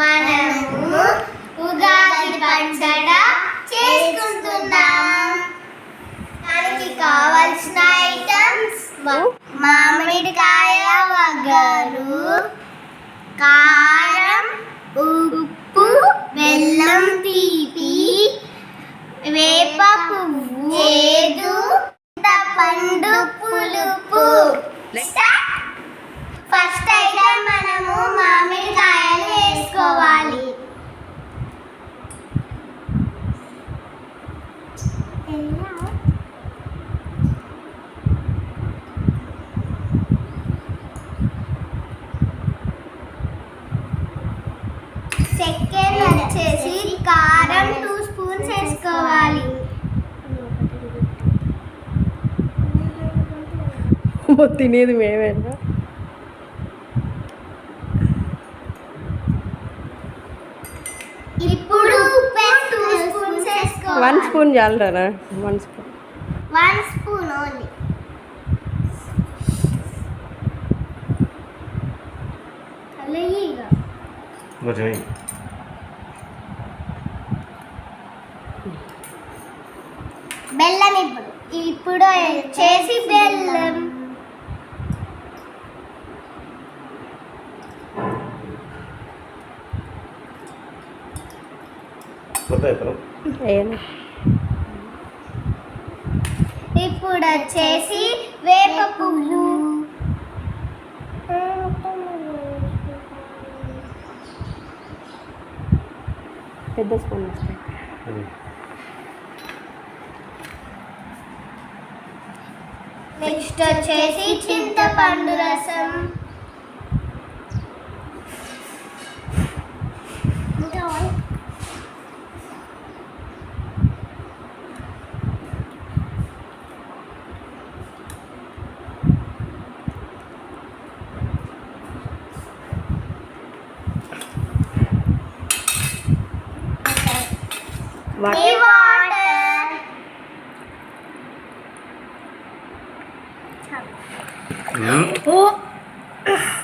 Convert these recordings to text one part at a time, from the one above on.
మనము ఉగాది పండుగ చేసుకుంటున్నాం. దానికి కావాల్సిన ఐటమ్స్ మామిడికాయ వగరు కారం ఉప్పు బెల్లం తీపి వేప పువ్వు చేదు పండు పులుపు. ఫస్ట్ అయితే మనము మామిడికాయలు వేసుకోవాలి వచ్చేసి కారం టూ స్పూన్స్ వేసుకోవాలి. తినేది మేమేనా ఇప్పుడు ఉప్పు టూ స్పూన్స్ వేసుకోవాలి. వన్ స్పూన్ చాలరా one spoon one spoon only అలాగే కొంచెం బెల్లం ఇప్పుడు. ఇప్పుడు చేసి బెల్లం. ఇప్పుడు. వచ్చేసి వేప పువ్వు. పెద్ద స్పూన్ వస్తాయి నెక్స్ట్ వచ్చేసి చింతపండు రసం. ఇంకా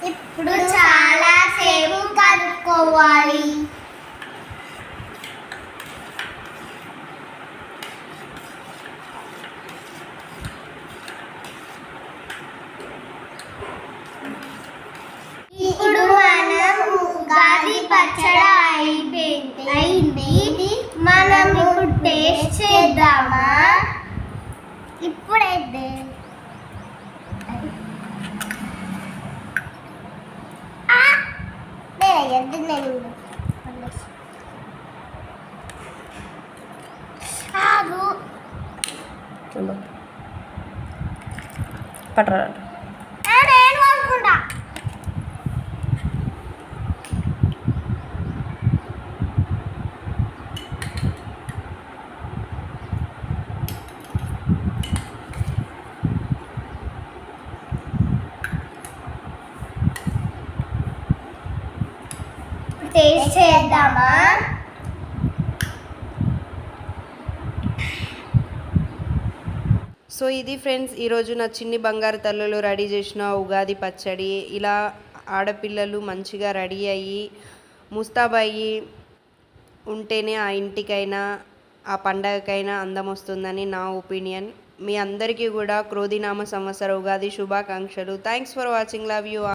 ఇప్పుడు చాలా సేపు కలుపుకోవాలి ఇప్పుడు మనం ఉగాది పచ్చడి అయిపోయింది. అయింది మనం ఇప్పుడు టేస్ట్ చేద్దామా? ఇప్పుడైతే పట్టరా ఆ, నేను అనుకుంటా టేస్ట్ చేద్దామా? సో ఇది ఫ్రెండ్స్ ఈరోజు నా చిన్ని బంగారు తల్లులు రెడీ చేసిన ఉగాది పచ్చడి. ఇలా ఆడపిల్లలు మంచిగా రెడీ అయ్యి ముస్తాబయ్యి ఉంటేనే ఆ ఇంటికైనా ఆ పండగకైనా అందం వస్తుందని నా ఒపీనియన్. మీ అందరికీ కూడా క్రోధినామ సంవత్సర ఉగాది శుభాకాంక్షలు. Thanks for watching. Love you